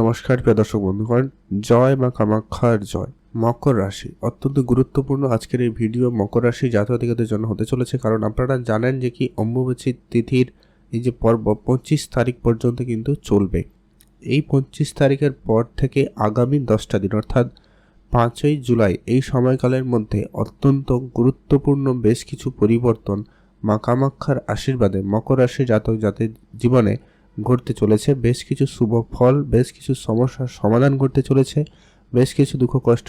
নমস্কার, প্রিয় দর্শক বন্ধুগণ। জয় মা কামাক্ষার জয়। মকর রাশি অত্যন্ত গুরুত্বপূর্ণ আজকের এই ভিডিও মকর রাশি জাতকদের জন্য হতে চলেছে, কারণ আপনারা জানেন যে কি অম্বুবাচী তিথির এই যে পর্ব পঁচিশ তারিখ পর্যন্ত কিন্তু চলবে। এই পঁচিশ তারিখের পর থেকে আগামী দশটা দিন, অর্থাৎ পাঁচই জুলাই, এই সময়কালের মধ্যে অত্যন্ত গুরুত্বপূর্ণ বেশ কিছু পরিবর্তন মা কামাক্ষার আশীর্বাদে মকর রাশি জাতক জাতির জীবনে ঘটতে চলেছে। বেশ কিছু শুভ ফল, বেশ কিছু সমস্যার সমাধান ঘটতে চলেছে। বেশ কিছু দুঃখ কষ্ট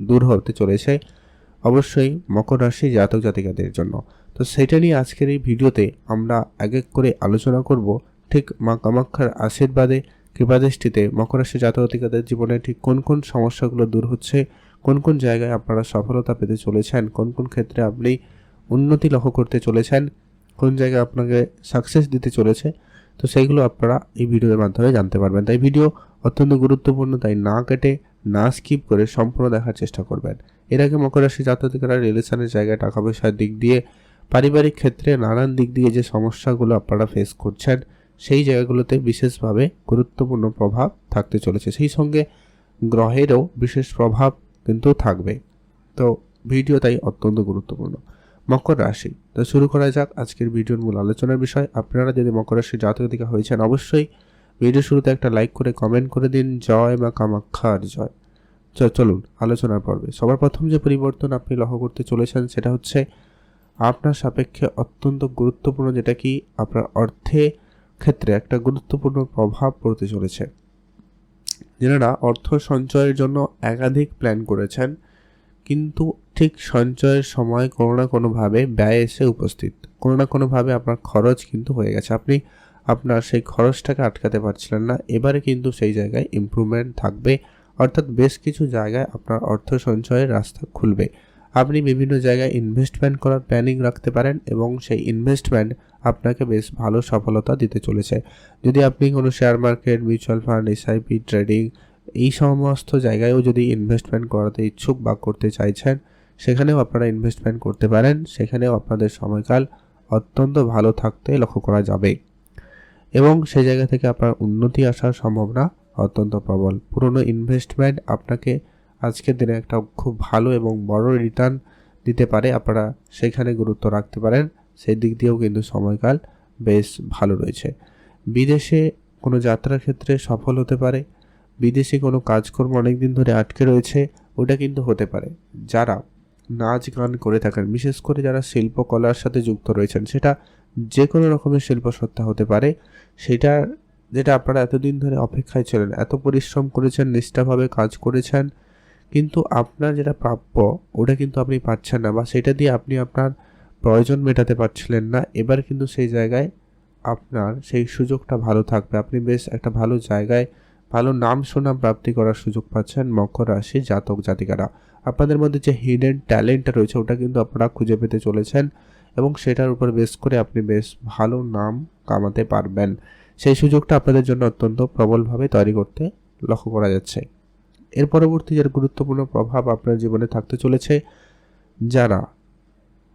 দূর হতে চলেছে, অবশ্যই মকর রাশি জাতক জাতিকাদের জন্য। তো সেটা নিয়ে আজকের এই ভিডিওতে আমরা এক এক করে আলোচনা করব। ঠিক মা কামাক্ষার আশীর্বাদে কৃপাদৃষ্টিতে মকর রাশি জাতক জাতিকাদের জীবনে ঠিক কোন কোন সমস্যাগুলো দূর হচ্ছে, কোন কোন জায়গায় আপনারা সফলতা পেতে চলেছেন, কোন কোন ক্ষেত্রে আপনি উন্নতি লক্ষ্য করতে চলেছেন, কোন জায়গায় আপনাকে সাকসেস দিতে চলেছে তো সেইগুলো আপনারা এই ভিডিওর মাধ্যমে জানতে পারবেন। তাই ভিডিও অত্যন্ত গুরুত্বপূর্ণ, তাই না কেটে, না স্কিপ করে সম্পূর্ণ দেখার চেষ্টা করবেন। এর আগে মকর রাশি জাতকেরা রিলেশনের জায়গায় টাকা পয়সার দিক দিয়ে, পারিবারিক ক্ষেত্রে নানান দিক দিয়ে যে সমস্যাগুলো আপনারা ফেস করছেন, সেই জায়গাগুলোতে বিশেষভাবে গুরুত্বপূর্ণ প্রভাব থাকতে চলেছে। সেই সঙ্গে গ্রহেরও বিশেষ প্রভাব কিন্তু থাকবে। তো ভিডিও তাই অত্যন্ত গুরুত্বপূর্ণ। মকর রাশি। তো শুরু করা যাক আজকের ভিডিওর মূল আলোচনার বিষয়। আপনারা যদি মকর রাশির জাতক দিকে হয়েছেন, অবশ্যই ভিডিও শুরুতে একটা লাইক করে কমেন্ট করে দিন, জয় মা কামাক্ষার জয়। চলুন, আলোচনার পর্বে। সবার প্রথম যে পরিবর্তন আপনি লক্ষ্য করতে চলেছেন, সেটা হচ্ছে আপনার সাপেক্ষে অত্যন্ত গুরুত্বপূর্ণ যেটা কি, আপনার অর্থে ক্ষেত্রে একটা গুরুত্বপূর্ণ প্রভাব পড়তে চলেছে। যেনারা অর্থ সঞ্চয়ের জন্য একাধিক প্ল্যান করেছেন, কিন্তু ঠিক সঞ্চয়ের সময় কোনো না কোনোভাবে ব্যয় এসে উপস্থিত। কোনো না কোনোভাবে আপনার খরচ কিন্তু হয়ে গেছে। আপনি আপনার সেই খরচটাকে আটকাতে পারছিলেন না। এবারে কিন্তু সেই জায়গায় ইম্প্রুভমেন্ট থাকবে। অর্থাৎ বেশ কিছু জায়গায় আপনার অর্থ সঞ্চয়ের রাস্তা খুলবে। আপনি বিভিন্ন জায়গায় ইনভেস্টমেন্ট করার প্ল্যানিং রাখতে পারেন এবং সেই ইনভেস্টমেন্ট আপনাকে বেশ ভালো সফলতা দিতে চলেছে। যদি আপনি কোনো share market mutual fund SIP trading এই সমস্ত জায়গায়ও যদি ইনভেস্টমেন্ট করাতে ইচ্ছুক বা করতে চাইছেন সেখানেও আপনারা ইনভেস্টমেন্ট করতে পারেন। সেখানেও আপনাদের সময়কাল অত্যন্ত ভালো থাকতে লক্ষ্য করা যাবে। এবং সেই জায়গা থেকে আপনার উন্নতি আসার সম্ভাবনা অত্যন্ত প্রবল। পুরনো ইনভেস্টমেন্ট আপনাকে আজকের দিনে একটা খুব ভালো এবং বড় রিটার্ন দিতে পারে। আপনারা সেখানে গুরুত্ব রাখতে পারেন। সেই দিক দিয়েও কিন্তু সময়কাল বেশ ভালো রয়েছে। বিদেশে কোনো যাত্রার ক্ষেত্রে সফল হতে পারে। বিদেশে কোনো কাজকর্ম অনেক দিন ধরে আটকে রয়েছে। ওটা কিন্তু হতে পারে। যারা নাচ গান করে থাকেন। বিশেষ করে যারা শিল্পকলার সাথে যুক্ত রয়েছেন, সেটা যে কোনো রকমের শিল্পসত্তা হতে পারে। সেটা, যেটা আপনারা এতদিন ধরে অপেক্ষায় ছিলেন, এত পরিশ্রম করেছেন, নিষ্ঠাভাবে কাজ করেছেন, কিন্তু আপনার যেটা প্রাপ্য, ওটা কিন্তু আপনি পাচ্ছেন না বা সেটা দিয়ে আপনি আপনার প্রয়োজন মেটাতে পারছিলেন না। এবার কিন্তু সেই জায়গায় আপনার সেই সুযোগটা ভালো থাকবে। আপনি বেশ একটা ভালো জায়গায় ভালো নাম সুনাম প্রাপ্তি করার সুযোগ পাচ্ছেন মকর রাশি জাতক জাতিকারা। আপনাদের মধ্যে যে হিডেন ট্যালেন্টটা রয়েছে, ওটা কিন্তু আপনারা খুঁজে পেতে চলেছেন এবং সেটার উপর বেস করে আপনি বেশ ভালো নাম কামাতে পারবেন। সেই সুযোগটা আপনাদের জন্য অত্যন্ত প্রবলভাবে তৈরি করতে লক্ষ্য করা যাচ্ছে। এর পরবর্তী যার গুরুত্বপূর্ণ প্রভাব আপনার জীবনে থাকতে চলেছে, যারা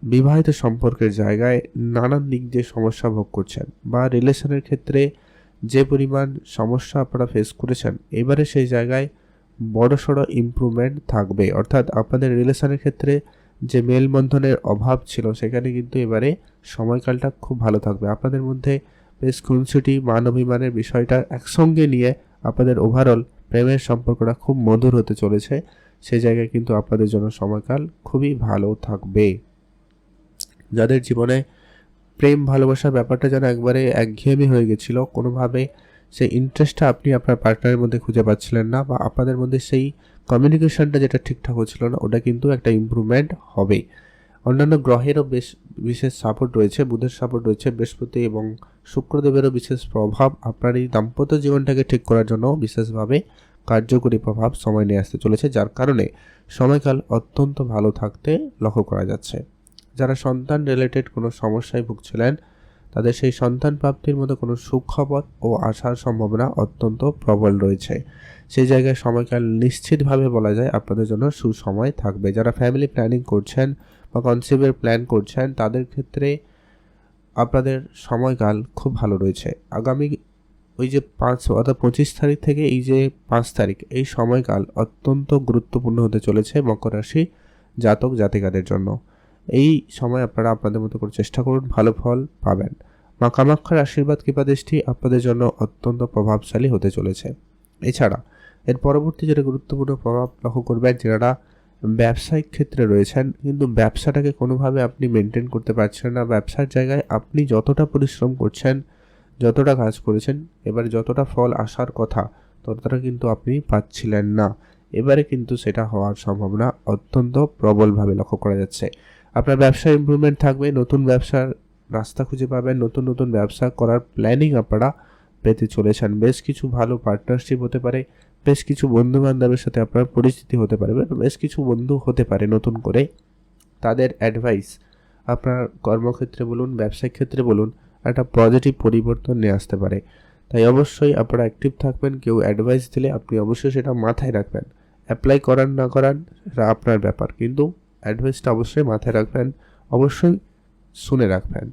বিবাহিত সম্পর্কের জায়গায় নানান দিক দিয়ে সমস্যা ভোগ করছেন বা রিলেশনের ক্ষেত্রে যে পরিমাণ সমস্যা আপনারা ফেস করেছেন, এবারে সেই জায়গায় বড় সড়ো ইম্প্রুভমেন্ট থাকবে অর্থাৎ আপনাদের রিলেশনের ক্ষেত্রে যে মেলবন্ধনের অভাব ছিল, সেখানে কিন্তু এবারে সময়কালটা খুব ভালো থাকবে। আপনাদের মধ্যে বেশ খুনসুটি, মান অভিমানের বিষয়টা একসঙ্গে নিয়ে আপনাদের ওভারঅল প্রেমের সম্পর্কটা খুব মধুর হতে চলেছে। সেই জায়গায় কিন্তু আপনাদের জন্য সময়কাল খুবই ভালো থাকবে। যাদের জীবনে প্রেম ভালোবাসার ব্যাপারটা যেন একবারে একঘেয়েমি হয়ে গেছিল, কোনোভাবে সেই ইন্টারেস্টটা আপনি আপনার পার্টনারের মধ্যে খুঁজে পাচ্ছিলেন না বা আপনাদের মধ্যে সেই কমিউনিকেশনটা যেটা ঠিকঠাক হচ্ছিল না, ওটা কিন্তু একটা ইম্প্রুভমেন্ট হবেই। অন্যান্য গ্রহেরও বেশ বিশেষ সাপোর্ট রয়েছে, বুধের সাপোর্ট রয়েছে, বৃহস্পতি এবং শুক্রদেবেরও বিশেষ প্রভাব আপনার এই দাম্পত্য জীবনটাকে ঠিক করার জন্য বিশেষভাবে কার্যকরী প্রভাব সময় নিয়ে আসতে চলেছে, যার কারণে সময়কাল অত্যন্ত ভালো থাকতে লক্ষ্য করা যাচ্ছে। যারা সন্তান রিলেটেড কোনো সমস্যায় ভুগছিলেন, তাদের সেই সন্তান প্রাপ্তির মতো কোনো সুখবর ও আসার সম্ভাবনা অত্যন্ত প্রবল রয়েছে। সেই জায়গায় সময়কাল নিশ্চিতভাবে বলা যায় আপনাদের জন্য সুসময় থাকবে। যারা ফ্যামিলি প্ল্যানিং করছেন বা কনসিভের প্ল্যান করছেন, তাদের ক্ষেত্রে আপনাদের সময়কাল খুব ভালো রয়েছে। আগামী ওই যে পাঁচ অর্থাৎ পঁচিশ তারিখ থেকে এই যে পাঁচ তারিখ, এই সময়কাল অত্যন্ত গুরুত্বপূর্ণ হতে চলেছে মকর রাশি জাতক জাতিকাদের জন্য। এই সময় আপনারা আপনাদের মতো করে চেষ্টা করুন, ভালো ফল পাবেন। মা কামাক্ষার আশীর্বাদ কৃপাদৃষ্টি আপনাদের জন্য অত্যন্ত প্রভাবশালী হতে চলেছে। এছাড়া, এর পরবর্তী যেটা গুরুত্বপূর্ণ প্রভাব লক্ষ্য করবেন, যারা ব্যবসায়িক ক্ষেত্রে রয়েছেন, কিন্তু ব্যবসাটাকে কোনোভাবে আপনি মেনটেন করতে পারছেন না, ব্যবসার জায়গায় আপনি যতটা পরিশ্রম করছেন, যতটা কাজ করেছেন, এবারে যতটা ফল আসার কথা, ততটা কিন্তু আপনি পাচ্ছিলেন না। এবারে কিন্তু সেটা হওয়ার সম্ভাবনা অত্যন্ত প্রবলভাবে লক্ষ্য করা যাচ্ছে। আপনার ব্যবসা ইমপ্রুভমেন্ট থাকবে, নতুন ব্যবসার রাস্তা খুঁজে পাবেন, নতুন নতুন ব্যবসা করার প্ল্যানিং আপনারা পেতে চলেছেন। বেশ কিছু ভালো পার্টনারশিপ হতে পারে, বেশ কিছু বন্ধু বান্ধবের সাথে আপনার পরিচিতি হতে পারে বেশ কিছু বন্ধু হতে পারে নতুন করে। তাদের অ্যাডভাইস আপনার কর্মক্ষেত্রে বলুন, ব্যবসায়িক ক্ষেত্রে বলুন, একটা পজিটিভ পরিবর্তন নিয়ে আসতে পারে। তাই অবশ্যই আপনারা অ্যাক্টিভ থাকবেন, কেউ অ্যাডভাইস দিলে আপনি অবশ্যই সেটা মাথায় রাখবেন। অ্যাপ্লাই করান না করান সেটা আপনার ব্যাপার। কিন্তু অ্যাডভাইসটা অবশ্যই মাথায় রাখবেন, অবশ্যই শুনে রাখবেন।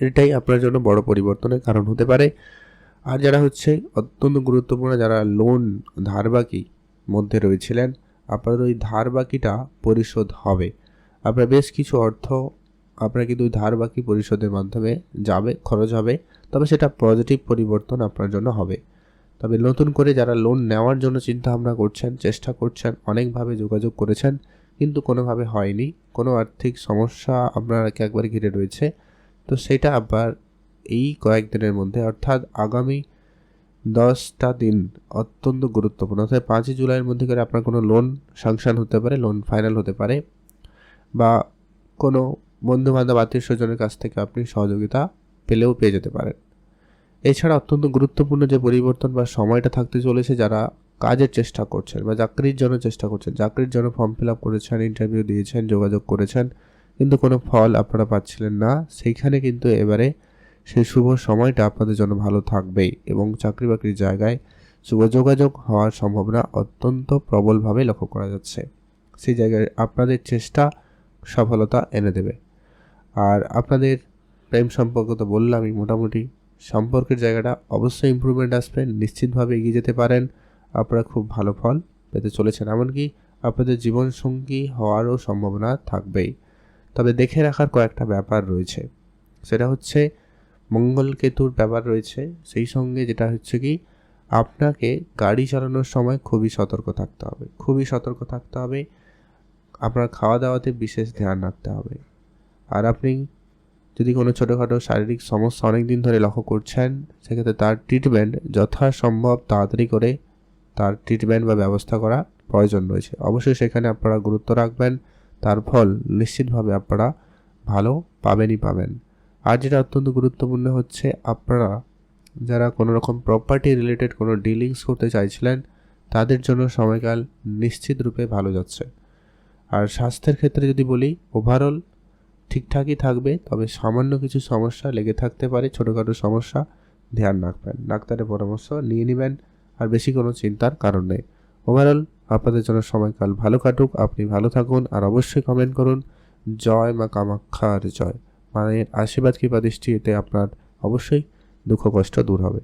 এটাই আপনার জন্য বড় পরিবর্তনের কারণ হতে পারে। আর যারা হচ্ছে অত্যন্ত গুরুত্বপূর্ণ, যারা লোন ধার বাকি মধ্যে রয়েছিলেন আপনার ওই ধার বাকিটা পরিশোধ হবে। আপনার বেশ কিছু অর্থ আপনার কিন্তু ধার বাকি পরিশোধের মাধ্যমে যাবে, খরচ হবে, তবে সেটা পজিটিভ পরিবর্তন আপনার জন্য হবে। তবে নতুন করে যারা লোন নেওয়ার জন্য চিন্তা ভাবনা করছেন, চেষ্টা করছেন, অনেকভাবে যোগাযোগ করেছেন কিন্তু কোনোভাবে হয়নি। কোনো আর্থিক সমস্যা আপনাকে একবার ঘিরে রয়েছে। তো সেটা আবার এই কয়েকদিনের মধ্যে, অর্থাৎ আগামী দশটা দিন অত্যন্ত গুরুত্বপূর্ণ। অর্থাৎ পাঁচই জুলাইয়ের মধ্যে করে আপনার কোনো লোন সাংশন হতে পারে লোন ফাইনাল হতে পারে বা কোনো বন্ধু বান্ধব আত্মীয় স্বজনের কাছ থেকে আপনি সহযোগিতা পেলেও পেয়ে যেতে পারেন। এছাড়া অত্যন্ত গুরুত্বপূর্ণ যে পরিবর্তন বা সময়টা থাকতে চলেছে, যারা কাজের চেষ্টা করছেন বা চাকরির জন্য চেষ্টা করছেন। চাকরির জন্য ফর্ম ফিল আপ করেছেন ইন্টারভিউ দিয়েছেন, যোগাযোগ করেছেন, কিন্তু কোনো ফল আপনারা পাচ্ছিলেন না। সেইখানে কিন্তু এবারে সেই শুভ সময়টা আপনাদের জন্য ভালো থাকবেই এবং চাকরি বাকরির জায়গায় শুভ যোগাযোগ হওয়ার সম্ভাবনা অত্যন্ত প্রবলভাবে লক্ষ্য করা যাচ্ছে। সেই জায়গায় আপনাদের চেষ্টা সফলতা এনে দেবে। আর আপনাদের প্রেম সম্পর্ক তো বললামই, মোটামুটি সম্পর্কের জায়গাটা অবশ্যই ইম্প্রুভমেন্ট আসবে, নিশ্চিতভাবে এগিয়ে যেতে পারেন। আপনারা খুব ভালো ফল পেতে চলেছেন, এমনকি আপনাদের জীবনসঙ্গী হওয়ারও সম্ভাবনা থাকবেই। তবে দেখে রাখার কয়েকটা ব্যাপার রয়েছে। সেটা হচ্ছে, মঙ্গল কেতুর ব্যাপার রয়েছে, সেই সঙ্গে যেটা হচ্ছে কি, আপনাকে গাড়ি চালানোর সময় খুবই সতর্ক থাকতে হবে। খুবই সতর্ক থাকতে হবে, আপনার খাওয়া দাওয়াতে বিশেষ ধ্যান রাখতে হবে। আর আপনি যদি কোনো ছোটোখাটো শারীরিক সমস্যা অনেক দিন ধরে লক্ষ্য করছেন, সেক্ষেত্রে তার ট্রিটমেন্ট যথাসম্ভব তাড়াতাড়ি করে তার ট্রিটমেন্ট বা ব্যবস্থা করা প্রয়োজন রয়েছে। অবশ্যই সেখানে আপনারা গুরুত্ব রাখবেন। তার ফল নিশ্চিতভাবে আপনারা ভালো পাবেনই পাবেন। আর যেটা অত্যন্ত গুরুত্বপূর্ণ হচ্ছে, আপনারা যারা কোনো রকম প্রপার্টি রিলেটেড কোনো ডিলিংস করতে চাইছিলেন, তাদের জন্য সময়কাল নিশ্চিত রূপে ভালো যাচ্ছে। আর স্বাস্থ্যের ক্ষেত্রে যদি বলি ওভারঅল ঠিকঠাকই থাকবে, তবে সামান্য কিছু সমস্যা লেগে থাকতে পারে। ছোটোখাটো সমস্যা ধ্যান রাখবেন। ডাক্তারের পরামর্শ নিয়ে নেবেন। আর বেশি কোনো চিন্তার কারণ নেই। ওভারঅল আপনাদের জন্য সময়কাল ভালো কাটুক, আপনি ভালো থাকুন আর অবশ্যই কমেন্ট করুন, জয় মা কামাক্ষার জয়। মায়ের আশীর্বাদ কৃপা দৃষ্টি এতে আপনার অবশ্যই দুঃখ কষ্ট দূর হবে।